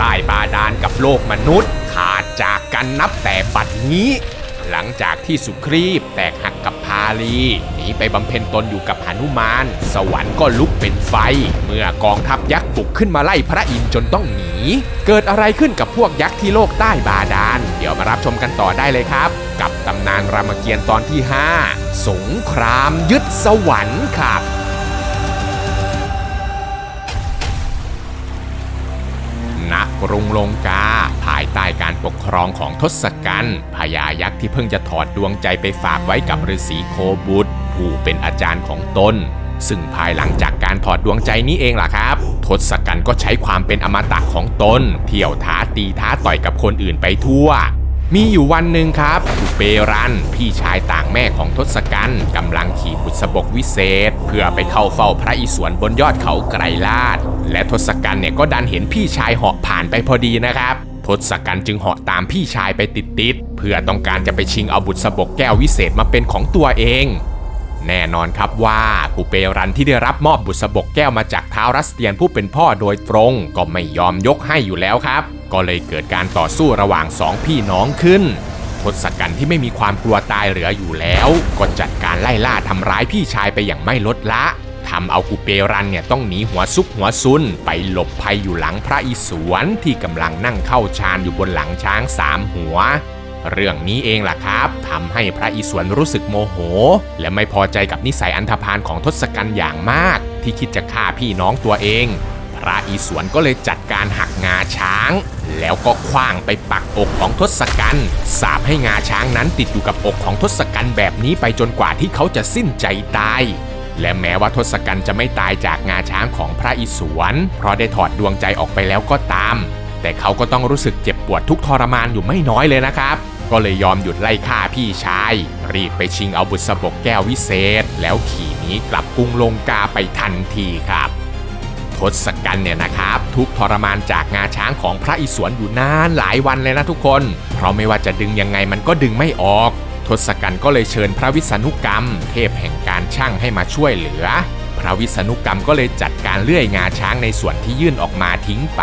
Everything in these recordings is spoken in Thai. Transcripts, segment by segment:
ใต้บาดาลกับโลกมนุษย์ ขาดจากกันนับแต่บัดนี้ หลังจากที่สุครีบแตกหักกับพาลีหนีไปบำเพ็ญตนอยู่กับหนุมาน สวรรค์ก็ลุกเป็นไฟ เมื่อกองทัพยักษ์บุกขึ้นมาไล่พระอินทร์จนต้องหนี เกิดอะไรขึ้นกับพวกยักษ์ที่โลกใต้บาดาลเดี๋ยวมารับชมกันต่อได้เลยครับ กับตำนานรามเกียรติ์ตอนที่ 5 สงครามยึดสวรรค์ครับ กรุงลงกา ภายใต้การปกครองของทศกัณฐ์พญายักษ์ที่เพิ่งจะถอดดวงใจไปฝากไว้กับฤาษีโคบุตร ผู้เป็นอาจารย์ของตนซึ่งภายหลังจากการถอดดวงใจนี้เองล่ะครับ ทศกัณฐ์ก็ใช้ความเป็นอมตะของตน เที่ยวท้าตีท้าต่อยกับคนอื่นไปทั่ว มีอยู่วันหนึ่งครับอุเปรัน พี่ชายต่างแม่ของทศกัณฐ์กำลังขี่บุษบกวิเศษ เพื่อไปเข้าเฝ้าพระอิศวรบนยอดเขาไกรลาดและทศกัณฐ์เนี่ยก็ดันเห็นพี่ชายเหาะผ่านไปพอดีนะครับทศกัณฐ์จึงเหาะตามพี่ชายไปติดๆเพื่อต้องการจะไปชิงเอาบุษบกแก้ววิเศษมาเป็นของตัวเอง แน่นอนครับว่ากูเปรันที่ได้รับมอบบุษบกแก้วมาจากเท้ารัสเตียนผู้เป็นพ่อโดยตรง ก็ไม่ยอมยกให้อยู่แล้วครับ ก็เลยเกิดการต่อสู้ระหว่างสองพี่น้องขึ้นทศกัณฐ์ที่ไม่มีความกลัวตายเหลืออยู่แล้ว ก็จัดการไล่ล่าทำร้ายพี่ชายไปอย่างไม่ลดละทำเอากูเปรันเนี่ยต้องหนีหัวซุกหัวซุน ไปหลบภัยอยู่หลังพระอิศวรที่กำลังนั่งเข้าฌานอยู่บนหลังช้างสามหัว เรื่องนี้เองล่ะครับทำให้พระอิศวรรู้สึกโมโห และไม่พอใจกับนิสัยอันธพาลของทศกัณฐ์อย่างมาก ที่คิดจะฆ่าพี่น้องตัวเอง ระอิศวรก็เลยจัดการหักงาช้าง แล้วก็คว้างไปปักอกของทศกัณฐ์สาบให้งาช้างนั้นติดอยู่กับอกของทศกัณฐ์แบบนี้ไปจนกว่าที่เขาจะสิ้นใจตาย และแม้ว่าทศกัณฐ์จะไม่ตายจากงาช้างของพระอิศวรเพราะได้ถอดดวงใจออกไปแล้วก็ตาม แต่เขาก็ต้องรู้สึกเจ็บปวดทุกทรมานอยู่ไม่น้อยเลยนะครับก็เลยยอมหยุดไล่ฆ่าพี่ชาย รีบไปชิงเอาบุษบกแก้ววิเศษ แล้วขี่หนีกลับกรุงลงกาไปทันทีครับ ทศกัณฐ์เนี่ยนะครับ ทุกทรมานจากงาช้างของพระอิศวรอยู่นานหลายวันเลยนะทุกคน เพราะไม่ว่าจะดึงยังไงมันก็ดึงไม่ออก ทศกัณฐ์ก็เลยเชิญพระวิษณุกรรม เทพแห่งการช่างให้มาช่วยเหลือ พระวิษณุกรรมก็เลยจัดการเลื่อยงาช้างในส่วนที่ยื่นออกมาทิ้งไป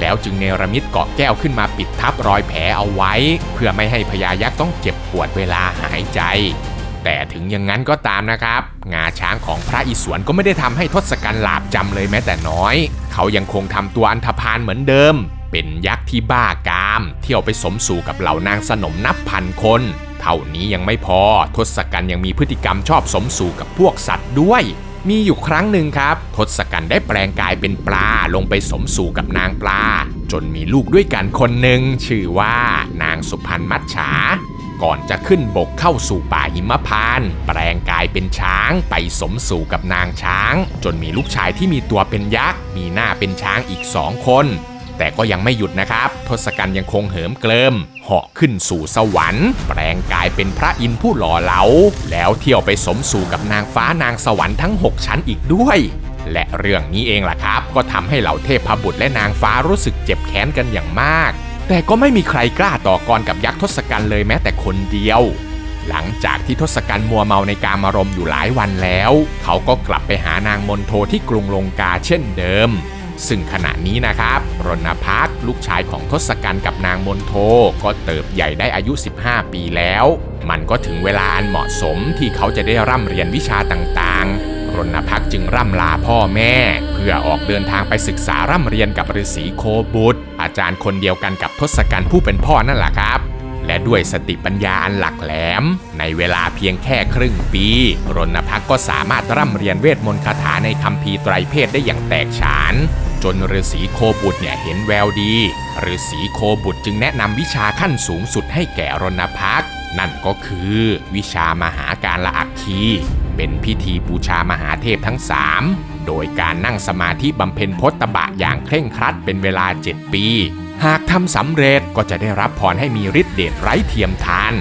แล้วจึงเนรมิตเกาะแก้วขึ้นมาปิดทับรอยแผลเอาไว้ เพื่อไม่ให้พญายักษ์ต้องเจ็บปวดเวลาหายใจ แต่ถึงอย่างนั้นก็ตามนะครับ งาช้างของพระอิศวรก็ไม่ได้ทำให้ทศกัณฐ์หลาบจำเลยแม้แต่น้อย เขายังคงทำตัวอันธพาลเหมือนเดิม เป็นยักษ์ที่บ้ากาม เที่ยวไปสมสู่กับเหล่านางสนมนับพันคน เท่านี้ยังไม่พอทศกัณฐ์ยังมีพฤติกรรมชอบสมสู่กับพวกสัตว์ด้วยมีอยู่ครั้งหนึ่งครับ ทศกัณฐ์ได้แปลงกายเป็นปลาลงไปสมสู่กับนางปลา จนมีลูกด้วยกันคนหนึ่งชื่อว่านางสุพรรณมัจฉา ก่อนจะขึ้นบกเข้าสู่ป่าหิมพานต์แปลงกายเป็นช้างไปสมสู่กับนางช้าง จนมีลูกชายที่มีตัวเป็นยักษ์ มีหน้าเป็นช้างอีกสองคน แต่ก็ยังไม่หยุดนะครับ ทศกัณฐ์ยังคงเหิมเกลิมเหาะขึ้นสู่สวรรค์ แปลงกายเป็นพระอินทร์ผู้หล่อเหลา แล้วเที่ยวไปสมสู่กับนางฟ้านางสวรรค์ทั้ง 6 ชั้นอีกด้วยและเรื่องนี้เองล่ะครับ ก็ทำให้เหล่าเทพบุตรและนางฟ้ารู้สึกเจ็บแค้นกันอย่างมาก แต่ก็ไม่มีใครกล้าต่อกรกับยักษ์ทศกัณฐ์เลยแม้แต่คนเดียว หลังจากที่ทศกัณฐ์มัวเมาในการมารมณ์อยู่หลายวันแล้ว เขาก็กลับไปหานางมนโทที่กรุงลงกาเช่นเดิม ซึ่งขณะนี้นะครับรณพักษ์ลูกชายของทศกัณฐ์กับนางมนโทก็เติบใหญ่ได้อายุ 15 ปีแล้ว มันก็ถึงเวลาอันเหมาะสมที่เขาจะได้ร่ำเรียนวิชาต่างๆ รณพักจึงร่ำลาพ่อแม่ เพื่อออกเดินทางไปศึกษาร่ำเรียนกับฤาษีโคบุตร อาจารย์คนเดียวกันกับทศกัณฐ์ผู้เป็นพ่อนั่นแหละครับและด้วยสติปัญญาอันหลักแหลม ในเวลาเพียงแค่ครึ่งปี รณพักก็สามารถร่ำเรียนเวทมนต์คาถาในคัมภีไตรเพศได้อย่างแตกฉาน จนฤาษีโคบุตรเนี่ยเห็นแววดีฤาษีโคบุตรจึงแนะนำวิชาขั้นสูงสุดให้แก่รณพัก นั่นก็คือวิชามหาการละอักคี เป็นพิธีบูชามหาเทพทั้งสามโดยการนั่งสมาธิบำเพ็ญพจตบะอย่างเคร่งครัดเป็นเวลา 7 ปี หากทำสำเร็จก็จะได้รับพรให้มีฤทธิ์เดชไร้เทียมทาน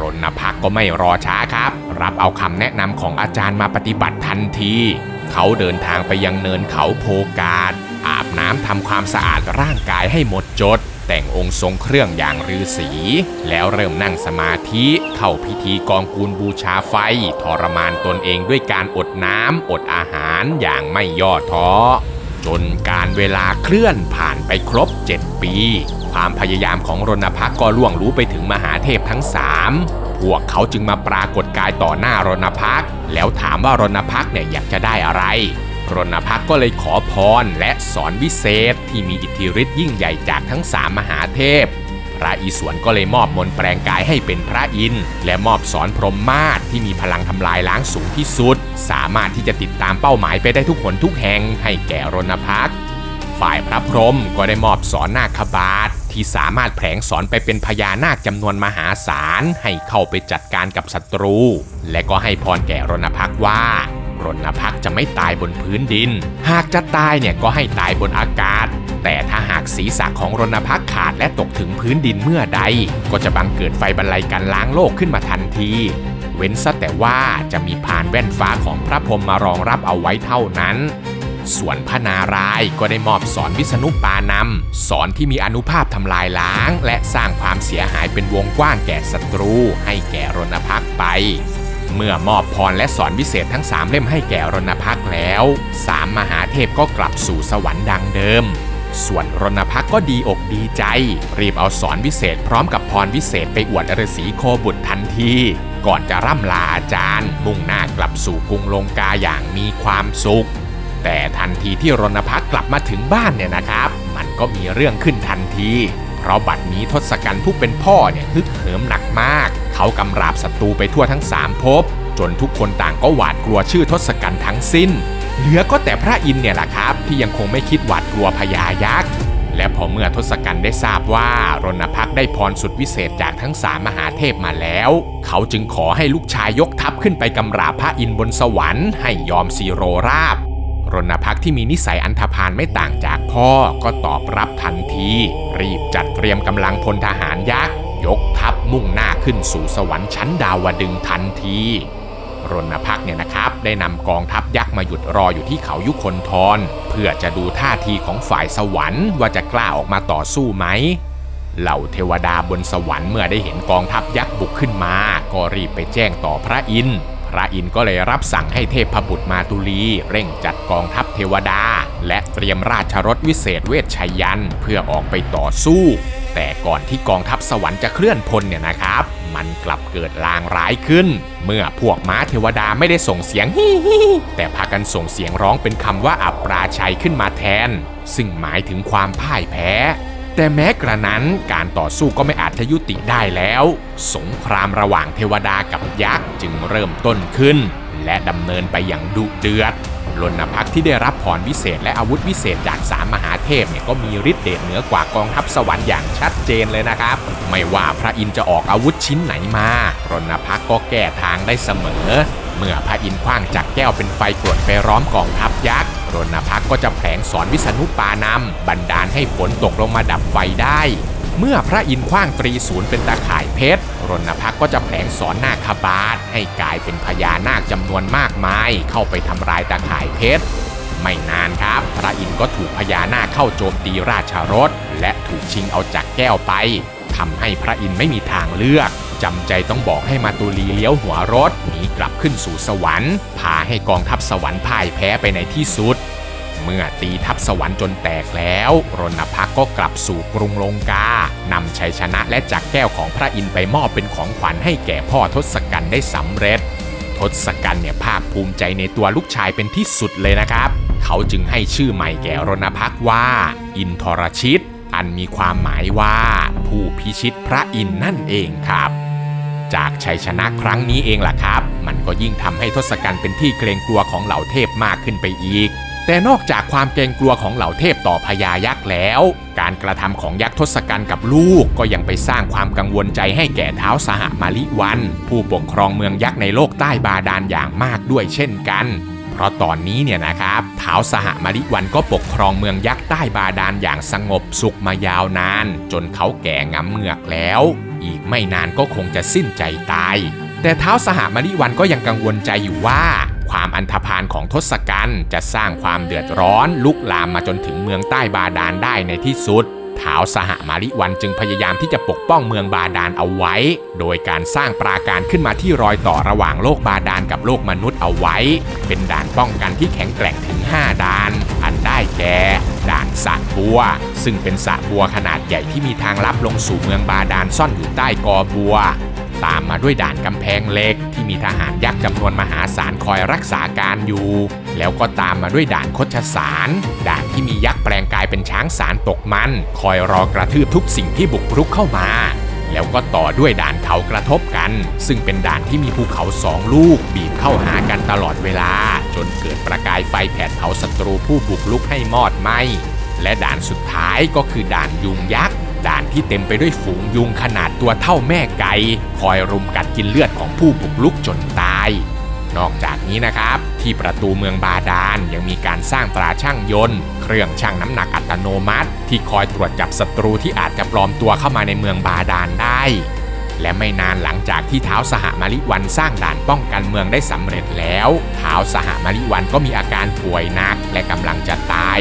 รณพักก็ไม่รอช้าครับ รับเอาคำแนะนำของอาจารย์มาปฏิบัติทันที เขาเดินทางไปยังเนินเขาโพกาดอาบน้ำทำความสะอาดร่างกายให้หมดจด แต่งองค์ทรงเครื่องอย่างฤาษีแล้วเริ่มนั่งสมาธิเข้าพิธีกองกูลบูชาไฟ ทรมานตนเองด้วยการอดน้ำอดอาหารอย่างไม่ย่อท้อ จนการเวลาเคลื่อนผ่านไปครบ 7 ปี ความพยายามของรณพักก็ล่วงรู้ไปถึงมหาเทพทั้งสามพวกเขาจึงมาปรากฏกายต่อหน้ารณพัก แล้วถามว่ารณพักเนี่ยอยากจะได้อะไร รณพักก็เลยขอพรและสอนวิเศษที่มีอิทธิฤทธิ์ยิ่งใหญ่จากทั้งสามมหาเทพ พระอิศวรก็เลยมอบมนต์แปลงกายให้เป็นพระอินทร์และมอบสอนพรหมมาศที่มีพลังทำลายล้างสูงที่สุด สามารถที่จะติดตามเป้าหมายไปได้ทุกหนทุกแห่งให้แก่รณพักษฝ่ายพระพรหมก็ได้มอบสอนนาคบาทที่สามารถแผลงสอนไปเป็นพญานาคจำนวนมหาศาลให้เข้าไปจัดการกับศัตรู และก็ให้พรแก่รณพักว่า รณพักจะไม่ตายบนพื้นดิน หากจะตายเนี่ยก็ให้ตายบนอากาศ แต่ถ้าหากศีรษะของรณพักขาดและตกถึงพื้นดินเมื่อใด ก็จะบังเกิดไฟบรรลัยกันล้างโลกขึ้นมาทันที เว้นซะแต่ว่าจะมีพานแว่นฟ้าของพระพรหมมารองรับเอาไว้เท่านั้นส่วนพระนารายก็ได้มอบสอนวิษณุปานำสอนที่มีอนุภาพทำลายล้าง และสร้างความเสียหายเป็นวงกว้างแก่ศัตรูให้แก่รณพักไป เมื่อมอบพรและสอนวิเศษทั้งสามเล่มให้แก่รณพักษ์แล้วสามมหาเทพก็กลับสู่สวรรค์ดังเดิม ส่วนรณพักษ์ก็ดีอกดีใจ รีบเอาสอนวิเศษพร้อมกับพรวิเศษไปอวดฤาษีโคบุตรทันที ก่อนจะร่ำลาอาจารย์ มุ่งหน้ากลับสู่กรุงลงกาอย่างมีความสุข แต่ทันทีที่รณพักษ์กลับมาถึงบ้านเนี่ยนะครับ มันก็มีเรื่องขึ้นทันที เพราะบัดนี้ทศกัณฐ์ผู้เป็นพ่อเนี่ยฮึกเหิมหนักมาก เขากำราบศัตรูไปทั่วทั้งสามภพจนทุกคนต่างก็หวาดกลัวชื่อทศกัณฐ์ทั้งสิ้น เหลือก็แต่พระอินเนี่ยแหละครับ ที่ยังคงไม่คิดหวาดกลัวพญายักษ์และพอเมื่อทศกัณฐ์ได้ทราบว่ารณพักษ์ได้พรสุดวิเศษจากทั้งสามมหาเทพมาแล้ว เขาจึงขอให้ลูกชายยกทัพขึ้นไปกำราบพระอินบนสวรรค์ให้ยอมซีโรราบ รณพักที่มีนิสัยอันธพาลไม่ต่างจากพ่อก็ตอบรับทันที รีบจัดเตรียมกำลังพลทหารยักษ์ยกทัพมุ่งหน้าขึ้นสู่สวรรค์ชั้นดาวดึงทันทีรณพักเนี่ยนะครับ ได้นำกองทัพยักษ์มาหยุดรออยู่ที่เขายุคนทร เพื่อจะดูท่าทีของฝ่ายสวรรค์ว่าจะกล้าออกมาต่อสู้ไหมเหล่าเทวดาบนสวรรค์เมื่อได้เห็นกองทัพยักษ์บุกขึ้นมา ก็รีบไปแจ้งต่อพระอินทร์ พระอินทร์ก็เลยรับสั่งให้เทพบุตรมาตุลี เร่งจัดกองทัพเทวดา และเตรียมราชรถวิเศษเวชชัยยัน เพื่อออกไปต่อสู้ แต่ก่อนที่กองทัพสวรรค์จะเคลื่อนพลเนี่ยนะครับ มันกลับเกิดลางร้ายขึ้น เมื่อพวกม้าเทวดาไม่ได้ส่งเสียงฮิฮิแต่พากันส่งเสียงร้องเป็นคำว่าอับปราชัยขึ้นมาแทน ซึ่งหมายถึงความพ่ายแพ้ แต่แม้กระนั้นการต่อสู้ก็ไม่อาจจะยุติได้แล้ว สงครามระหว่างเทวดากับยักษ์จึงเริ่มต้นขึ้น และดำเนินไปอย่างดุเดือดรณพักที่ได้รับพรวิเศษและอาวุธวิเศษจากสามมหาเทพเนี่ยก็มีฤทธิ์เดชเหนือกว่ากองทัพสวรรค์อย่างชัดเจนเลยนะครับ ไม่ว่าพระอินทร์จะออกอาวุธชิ้นไหนมารณพักก็แก้ทางได้เสมอ เมื่อพระอินทร์คว้างจักแก้วเป็นไฟกรดไปร้อมกองทัพยักษ์ รณพักก็จะแผลงสอนวิษณุปานำบันดาลให้ฝนตกลงมาดับไฟได้ เมื่อพระอินทร์คว้างตรีศูนย์เป็นตาข่ายเพชรรณพักก็จะแผลงสอนนาคบาทให้กลายเป็นพญานาคจำนวนมากมาย เข้าไปทำลายตาข่ายเพชรไม่นานครับ พระอินทร์ก็ถูกพญานาคเข้าโจมตีราชรถ และถูกชิงเอาจักแก้วไปทำให้พระอินทร์ไม่มีทางเลือกจำใจต้องบอกให้มาตุลีเลี้ยวหัวรถหนีกลับขึ้นสู่สวรรค์พาให้กองทัพสวรรค์พ่ายแพ้ไปในที่สุด มื่อตีทัพสวรรค์จนแตกแล้ว รณพักก็กลับสู่กรุงลงกานำชัยชนะและจักรแก้วของพระอินทร์ไปมอบเป็นของขวัญให้แก่พ่อทศกัณฐ์ได้สำเร็จ ทศกัณฐ์เนี่ยภาคภูมิใจในตัวลูกชายเป็นที่สุดเลยนะครับ เขาจึงให้ชื่อใหม่แก่รณพักว่า อินทรชิต อันมีความหมายว่า ผู้พิชิตพระอินทร์นั่นเองครับจากชัยชนะครั้งนี้เองล่ะครับ มันก็ยิ่งทำให้ทศกัณฐ์เป็นที่เกรงกลัวของเหล่าเทพมากขึ้นไปอีก แต่นอกจากความเกรงกลัวของเหล่าเทพต่อพญายักษ์แล้ว การกระทำของยักษ์ทศกัณฐ์กับลูกก็ยังไปสร้างความกังวลใจให้แก่เท้าสหมาลิวัน ผู้ปกครองเมืองยักษ์ในโลกใต้บาดาลอย่างมากด้วยเช่นกัน เพราะตอนนี้เนี่ยนะครับเท้าสหมาลิวันก็ปกครองเมืองยักษ์ใต้บาดาลอย่างสงบสุขมายาวนาน จนเขาแก่งำเหงือกแล้ว อีกไม่นานก็คงจะสิ้นใจตาย แต่เท้าสหมาลิวันก็ยังกังวลใจอยู่ว่า ความอันธพาลของทศกัณฐ์จะสร้างความเดือดร้อนลุกลามมาจนถึงเมืองใต้บาดาลได้ในที่สุดท้าวสหมาริวันจึงพยายามที่จะปกป้องเมืองบาดาลเอาไว้ โดยการสร้างปราการขึ้นมาที่รอยต่อระหว่างโลกบาดาลกับโลกมนุษย์เอาไว้ เป็นด่านป้องกันที่แข็งแกร่งถึง 5 ด่าน อันได้แก่ ด่านสะบัว ซึ่งเป็นสะบัวขนาดใหญ่ที่มีทางลับลงสู่เมืองบาดาลซ่อนอยู่ใต้กอบัว ตามมาด้วยด่านกำแพงเหล็ก ที่มีทหารยักษ์จำนวนมหาศาลคอยรักษาการอยู่ แล้วก็ตามมาด้วยด่านคดชสาร ด่านที่มียักษ์แปลงกายเป็นช้างสารตกมัน คอยรอกระทืบทุกสิ่งที่บุกรุกเข้ามา แล้วก็ต่อด้วยด่านเขากระทบกัน ซึ่งเป็นด่านที่มีภูเขาสองลูก บีบเข้าหากันตลอดเวลา จนเกิดประกายไฟแผดเผาศัตรูผู้บุกลุกให้มอดไหมและด่านสุดท้ายก็คือด่านยุงยักษ์ ด่านที่เต็มไปด้วยฝูงยุงขนาดตัวเท่าแม่ไก่คอยรุมกัดกินเลือดของผู้บุกลุกจนตาย นอกจากนี้นะครับ ที่ประตูเมืองบาดาลยังมีการสร้างตราช่างยนต์ เครื่องชั่งน้ำหนักอัตโนมัติ ที่คอยตรวจจับศัตรูที่อาจจะปลอมตัวเข้ามาในเมืองบาดาลได้ และไม่นานหลังจากที่เท้าสหมาริวันสร้างด่านป้องกันเมืองได้สำเร็จแล้วเท้าสหมาริวันก็มีอาการป่วยหนักและกำลังจะตาย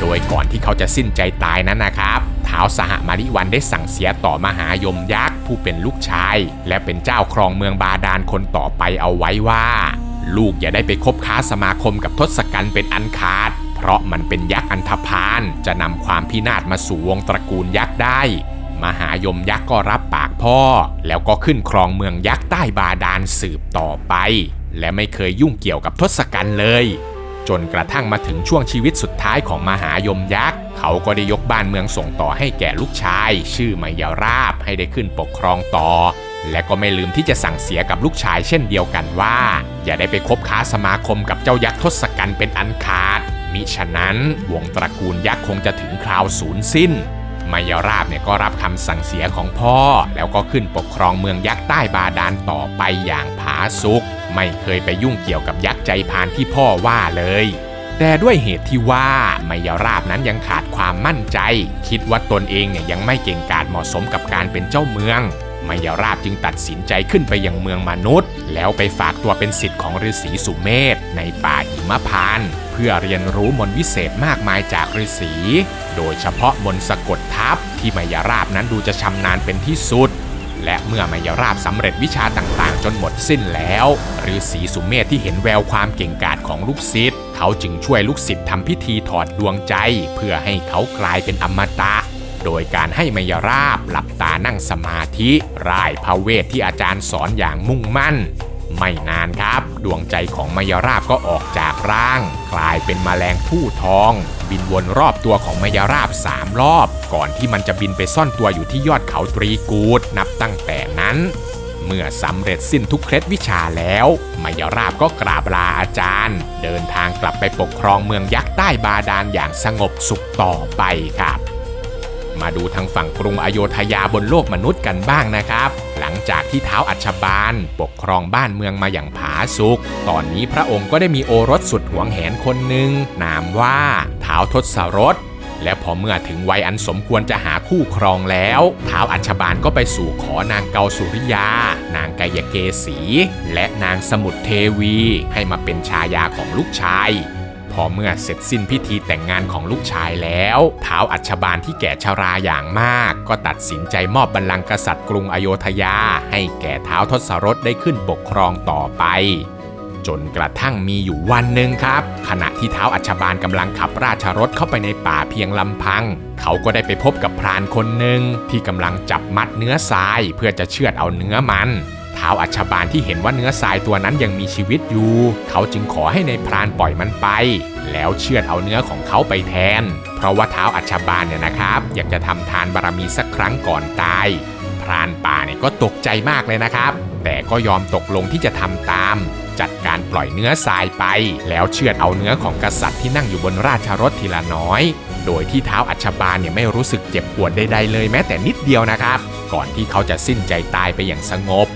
โดยก่อนที่เขาจะสิ้นใจตายนั้นนะครับ ท้าสหมาริวันได้สั่งเสียต่อมหายมยักษ์ผู้เป็นลูกชาย และเป็นเจ้าครองเมืองบาดาลคนต่อไปเอาไว้ว่า ลูกอย่าได้ไปคบค้าสมาคมกับทศกัณฐ์เป็นอันขาด เพราะมันเป็นยักษ์อันธพาลจะนำความพินาศมาสู่วงตระกูลยักษ์ได้ มหายมยักษ์ก็รับปากพ่อ แล้วก็ขึ้นครองเมืองยักษ์ใต้บาดาลสืบต่อไป และไม่เคยยุ่งเกี่ยวกับทศกัณฐ์เลย จนกระทั่งมาถึงช่วงชีวิตสุดท้ายของมหายมยักษ์ เขาก็ได้ยกบ้านเมืองส่งต่อให้แก่ลูกชาย ชื่อมายาราบให้ได้ขึ้นปกครองต่อ และก็ไม่ลืมที่จะสั่งเสียกับลูกชายเช่นเดียวกันว่า อย่าได้ไปคบค้าสมาคมกับเจ้ายักษ์ทศกัณฐ์เป็นอันขาด มิฉะนั้นวงตระกูลยักษ์คงจะถึงคราวสูญสิ้นมายาราบเนี่ยก็รับคำสั่งเสียของพ่อ แล้วก็ขึ้นปกครองเมืองยักษ์ใต้บาดาลต่อไปอย่างผาสุก ไม่เคยไปยุ่งเกี่ยวกับยักษ์ใจพานที่พ่อว่าเลย แต่ด้วยเหตุที่ว่ามายาราบนั้นยังขาดความมั่นใจ คิดว่าตนเองเนี่ยยังไม่เก่งกาจเหมาะสมกับการเป็นเจ้าเมืองมายาราบจึงตัดสินใจขึ้นไปยังเมืองมนุษย์ แล้วไปฝากตัวเป็นศิษย์ของฤาษีสุเมธในป่าหิมพานต์เพื่อเรียนรู้มนต์วิเศษมากมายจากฤาษี โดยเฉพาะมนต์สะกดทับที่มายาราบนั้นดูจะชำนาญเป็นที่สุด และเมื่อมายาราบสำเร็จวิชาต่างๆ จนหมดสิ้นแล้วฤาษีสุเมธที่เห็นแววความเก่งกาจของลูกศิษย์เขาจึงช่วยลูกศิษย์ทำพิธีถอดดวงใจ เพื่อให้เขากลายเป็นอมตะ โดยการให้มายาราบหลับตานั่งสมาธิร่ายพระเวทที่อาจารย์สอนอย่างมุ่งมั่น ไม่นานครับ ดวงใจของมายาราบก็ออกจากร่าง กลายเป็นมแมลงผู้ทอง บินวนรอบตัวของมายาราบสามรอบ ก่อนที่มันจะบินไปซ่อนตัวอยู่ที่ยอดเขาตรีกูดนับตั้งแต่นั้น เมื่อสำเร็จสิ้นทุกเคล็ดวิชาแล้วมายาราบก็กราบลาอาจารย์ เดินทางกลับไปปกครองเมืองยักษ์ใต้บาดาลอย่างสงบสุขต่อไปครับ มาดูทางฝั่งกรุงอโยธยาบนโลกมนุษย์กันบ้างนะครับ งจากที่เท้าอัชบาลปกครองบ้านเมืองมาอย่างผาสุก ตอนนี้พระองค์ก็ได้มีโอรสสุดหวงแหนคนหนึ่งนามว่าเท้าทศรสและพอเมื่อถึงวัยอันสมควรจะหาคู่ครองแล้วท้าวอัชบาลก็ไปสู่ขอนางเกาสุริยา นางกายเกษี และนางสมุทรเทวี ให้มาเป็นชายาของลูกชาย พอเมื่อเสร็จสิ้นพิธีแต่งงานของลูกชายแล้วท้าวอัชบาลที่แก่ชราอย่างมาก ก็ตัดสินใจมอบบัลลังก์กษัตริย์กรุงอโยธยา ให้แก่ท้าวทศรถได้ขึ้นปกครองต่อไป จนกระทั่งมีอยู่วันหนึ่งครับ ขณะที่เท้าวอัชบาลกำลังขับราชรถเข้าไปในป่าเพียงลำพัง เขาก็ได้ไปพบกับพรานคนหนึ่งที่กำลังจับมัดเนื้อทรายเพื่อจะเชือดเอาเนื้อมัน ท้าวอัชบาลที่เห็นว่าเนื้อทรายตัวนั้นยังมีชีวิตอยู่ เขาจึงขอให้ในพรานปล่อยมันไป แล้วเชือดเอาเนื้อของเขาไปแทน เพราะว่าเท้าอัชบาลเนี่ยนะครับ อยากจะทำทานบารมีสักครั้งก่อนตาย พรานป่าเนี่ยก็ตกใจมากเลยนะครับ แต่ก็ยอมตกลงที่จะทำตาม จัดการปล่อยเนื้อทรายไป แล้วเชือดเอาเนื้อของกษัตริย์ที่นั่งอยู่บนราชรถทีละน้อย โดยที่เท้าอัชบาลเนี่ยไม่รู้สึกเจ็บปวดใดๆเลยแม้แต่นิดเดียวนะครับ ก่อนที่เขาจะสิ้นใจตายไปอย่างสงบ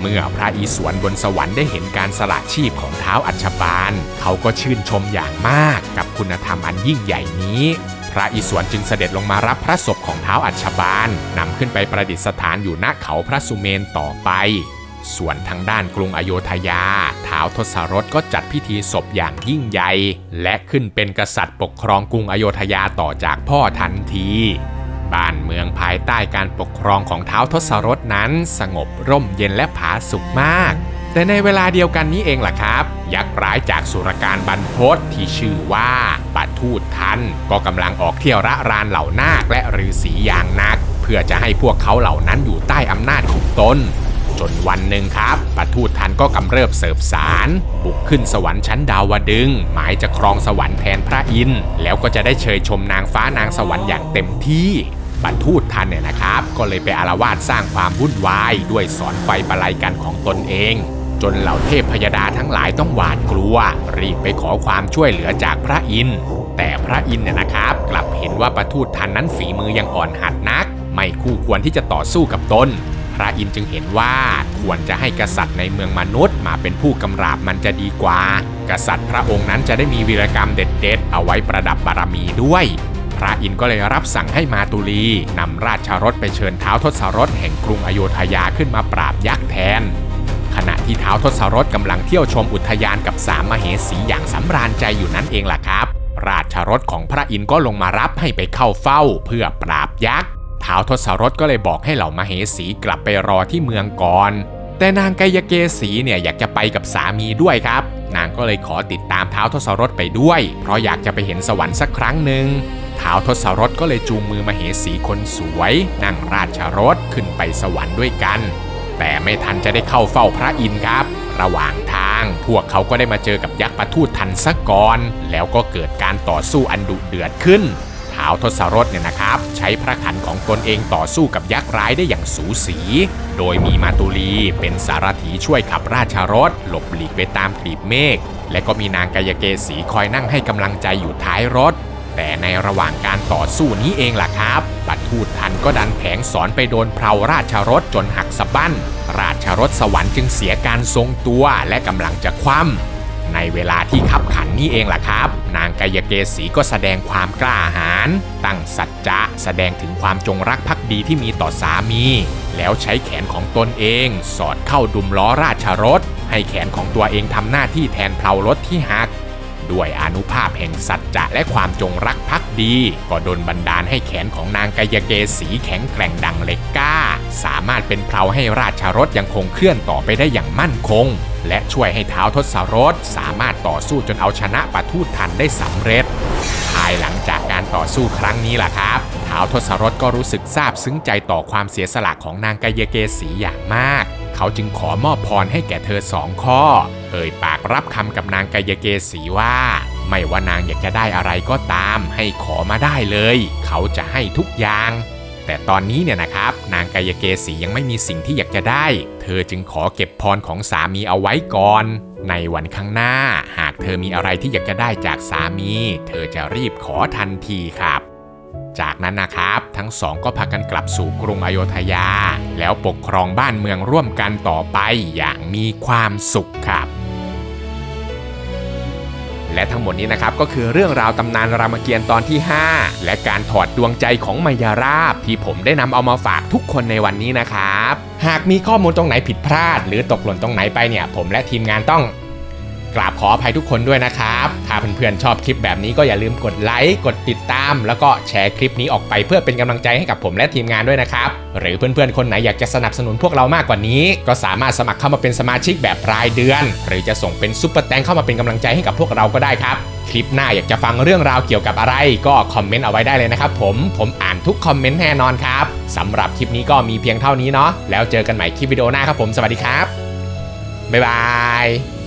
เมื่อพระอิศวรบนสวรรค์ได้เห็นการสละชีพของเท้าอัชบาล เขาก็ชื่นชมอย่างมากกับคุณธรรมอันยิ่งใหญ่นี้ พระอิศวรจึงเสด็จลงมารับพระศพของเท้าอัชบาลนำขึ้นไปประดิษฐานอยู่ณเขาพระสุเมนต่อไปส่วนทางด้านกรุงอโยธยาท้าวทศรถก็จัดพิธีศพอย่างยิ่งใหญ่ และขึ้นเป็นกษัตริย์ปกครองกรุงอโยธยาต่อจากพ่อทันที บ้านเมืองภายใต้การปกครองของเท้าวทศรถนั้น สงบร่มเย็นและผาสุกมาก แต่ในเวลาเดียวกันนี้เองล่ะครับ ยักษ์ร้ายจากสุรการบรรพตที่ชื่อว่าปัทูตทัน ก็กำลังออกเที่ยวระรานเหล่านาคและฤาษีอย่างนัก เพื่อจะให้พวกเขาเหล่านั้นอยู่ใต้อำนาจของตนจนวันหนึ่งครับปัทูตทันก็กำเริบเสิบสาร บุกขึ้นสวรรค์ชั้นดาวดึงส์หมายจะครองสวรรค์แทนพระอินทร์แล้วก็จะได้เชยชมนางฟ้านางสวรรค์อย่างเต็มที่ ปัทูตทันเนี่ยนะครับ ก็เลยไปอารวาสสร้างความวุ่นวาย ด้วยสอนไฟประไลกันของตนเอง จนเหล่าเทพพยดาทั้งหลายต้องหวาดกลัว รีบไปขอความช่วยเหลือจากพระอินทร์แต่พระอินทร์เนี่ยนะครับ กลับเห็นว่าปทูตทันนั้นฝีมือยังอ่อนหัดนัก ไม่คู่ควรที่จะต่อสู้กับตนพระอินทร์จึงเห็นว่าควรจะให้กษัตริย์ในเมืองมนุษย์ มาเป็นผู้กำราบมันจะดีกว่า กษัตริย์พระองค์นั้นจะได้มีวีรกรรมเด็ดๆ เอาไว้ประดับบารมีด้วย พระอินทร์ก็เลยรับสั่งให้มาตุลีนำราชรถไปเชิญเท้าทศรถแห่งกรุงอโยธยาขึ้นมาปราบยักษ์แทน ขณะที่เท้าทศรถกำลังเที่ยวชมอุทยานกับสามมเหสีอย่างสำราญใจอยู่นั่นเองล่ะครับ ราชรถของพระอินทร์ก็ลงมารับให้ไปเข้าเฝ้าเพื่อปราบยักษ์เท้าทศรถก็เลยบอกให้เหล่ามเหสีกลับไปรอที่เมืองก่อนแต่นางกายเกษีเนี่ยอยากจะไปกับสามีด้วยครับ นางก็เลยขอติดตามเท้าทศรถไปด้วย เพราะอยากจะไปเห็นสวรรค์สักครั้งหนึ่ง ท้าวทศรถก็เลยจูงมือมเหสีคนสวย นั่งราชรถขึ้นไปสวรรค์ด้วยกัน แต่ไม่ทันจะได้เข้าเฝ้าพระอินทร์ครับ ระหว่างทางพวกเขาก็ได้มาเจอกับยักษ์ปะทูตทันซะก่อน แล้วก็เกิดการต่อสู้อันดุเดือดขึ้นท้าวทศรถเนี่ยนะครับ ใช้พระขันของตนเองต่อสู้กับยักษ์ร้ายได้อย่างสูสี โดยมีมาตุลีเป็นสารถีช่วยขับราชรถ หลบหลีกไปตามกลีบเมฆและก็มีนางกายเกษีคอยนั่งให้กำลังใจอยู่ท้ายรถ แต่ในระหว่างการต่อสู้นี้เองล่ะครับปัดทูตทันก็ดันแผงสอนไปโดนเพลาราชรถจนหักสะบั้น ราชรถสวรรค์จึงเสียการทรงตัวและกำลังจะคว่ำในเวลาที่ขับขันนี้เองล่ะครับ นางกายเกษีก็แสดงความกล้าหาญตั้งสัจจะแสดงถึงความจงรักภักดีที่มีต่อสามี แล้วใช้แขนของตนเอง สอดเข้าดุมล้อราชรถ ให้แขนของตัวเองทำหน้าที่แทนเพลารถที่หัก ด้วยอนุภาพแห่งสัจจะและความจงรักภักดี ก็ดลบันดาลให้แขนของนางกายเกษีแข็งแกร่งดังเหล็กก้า สามารถเป็นเพลาให้ราชรถยังคงเคลื่อนต่อไปได้อย่างมั่นคง และช่วยให้เท้าทศรถสามารถต่อสู้จนเอาชนะปะทูตทันได้สำเร็จ ภายหลังจากการต่อสู้ครั้งนี้ล่ะครับท้าวทศรถก็รู้สึกซาบซึ้งใจต่อความเสียสละของนางกายเกษีอย่างมาก เขาจึงขอมอบพรให้แก่เธอสองข้อ เอ่ยปากรับคำกับนางกายเกษีว่า ไม่ว่านางอยากจะได้อะไรก็ตาม ให้ขอมาได้เลย เขาจะให้ทุกอย่าง แต่ตอนนี้เนี่ยนะครับ นางกายเกษียังไม่มีสิ่งที่อยากจะได้ เธอจึงขอเก็บพรของสามีเอาไว้ก่อนในวันข้างหน้า หากเธอมีอะไรที่อยากจะได้จากสามี เธอจะรีบขอทันทีครับ จากนั้นนะครับ ทั้งสองก็พากันกลับสู่กรุงอโยธยา แล้วปกครองบ้านเมืองร่วมกันต่อไปอย่างมีความสุขครับและทั้งหมดนี้นะครับก็คือเรื่องราวตำนานรามเกียรติ์ตอนที่ 5 และการถอดดวงใจของมายาราบ ที่ผมได้นำเอามาฝากทุกคนในวันนี้นะครับ หากมีข้อมูลตรงไหนผิดพลาด หรือตกหล่นตรงไหนไปเนี่ย ผมและทีมงานต้อง กราบขออภัยทุกคนด้วยนะครับ ถ้าเพื่อนๆชอบคลิปแบบนี้ก็อย่าลืมกดไลค์ กดติดตาม แล้วก็แชร์คลิปนี้ออกไปเพื่อเป็นกำลังใจให้กับผมและทีมงานด้วยนะครับ หรือเพื่อนๆคนไหนอยากจะสนับสนุนพวกเรามากกว่านี้ ก็สามารถสมัครเข้ามาเป็นสมาชิกแบบรายเดือน หรือจะส่งเป็นซุปเปอร์แตงเข้ามาเป็นกำลังใจให้กับพวกเราก็ได้ครับ คลิปหน้าอยากจะฟังเรื่องราวเกี่ยวกับอะไร ก็คอมเมนต์เอาไว้ได้เลยนะครับผม ผมอ่านทุกคอมเมนต์แน่นอนครับสำหรับคลิปนี้ก็มีเพียงเท่านี้เนาะ แล้วเจอกันใหม่คลิปวิดีโอหน้าครับผม สวัสดีครับ บ๊ายบาย